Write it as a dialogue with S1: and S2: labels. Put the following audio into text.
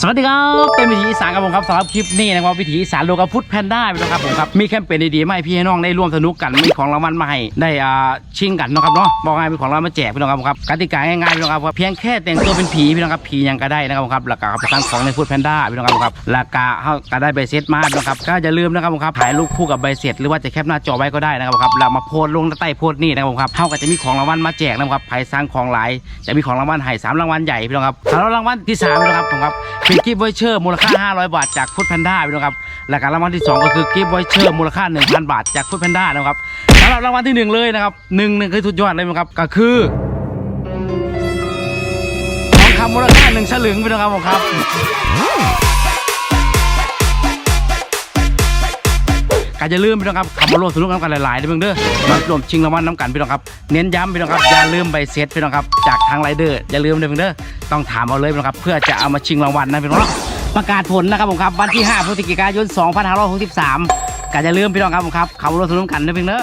S1: สวัสดีครับ เป็นวิถีอีสานครับผมครับสำหรับคลิปนี้นะครับวิถีอีสานโลกาพุทธแพนด้าพี่น้องครับผมครับมีแคมเปญดีๆมาให้พี่ให้น้องได้ร่วมสนุกกันมีของรางวัลมาให้ได้อ่าชิงกันนะครับเนาะบอกง่ายมีของรางวัลมาแจกพี่น้องครับผมครับกติกาง่ายๆพี่น้องครับเพียงแค่แต่งตัวเป็นผีพี่น้องครับผียังก็ได้นะครับผมครับแล้วก็เอาไปตั้งของในพุทธแพนด้าพี่น้องครับผมครับแล้วก็เขาก็ได้ใบเสร็จมาพี่น้องครับก็อย่าลืมนะครับผมครับถ่ายรูปคู่กับใบเสร็จหรือว่าจะแคปหน้าจอไว้ก็ได้นะครับผมครับแล้วมาโพสต์ลงใต้โพสต์นี่นะครับผมครับเขาก็จะมีของรางวัลมาแจกนะครับใครสร้างของหลายจะมีของรางวัลให้สามรางวัลใหญ่พี่น้องครับสำหรับรางวัลที่สามพี่น้องครับผมครับเป็นกิฟต์วเชอร์มูลค่า 500 บาทจากฟุตแพนด้าพี่น้องครับและการรางวัลที่สองก็คือกิฟต์วเชอร์มูลค่า 1,000 บาทจากฟุตแพนด้านะครับสำหรับรางวัลที่หนึ่งเลยนะครับหนึ่งหนึ่งคือสุดยอดเลยนะครับก็คือทองคำมูลค่าหนึ่งฉลึงพี่น้องครับผมครับ ก็อย่าลืมพี่น้องครับขับมาร่วมสนุกกันหลายๆเด้อเพิ่งเด้อมารวมชิงรางวัลน้ำกันพี่น้องครับเน้นย้ำพี่น้องครับอย่าลืมใบเซตพี่น้องครับจากทางไรเดอร์อย่าลืมเด้อเพิ่งเด้อต้องถามเอาเลยพี่น้องครับเพื่อจะเอามาชิงรางวัลนะพี่น้องประกาศผลนะครับผมครับวันที่ 5 พฤศจิกายน 2563ก็อย่าลืมพี่น้องครับผมครับขับมาร่วมสนุกกันเด้อเพิ่งเด้อ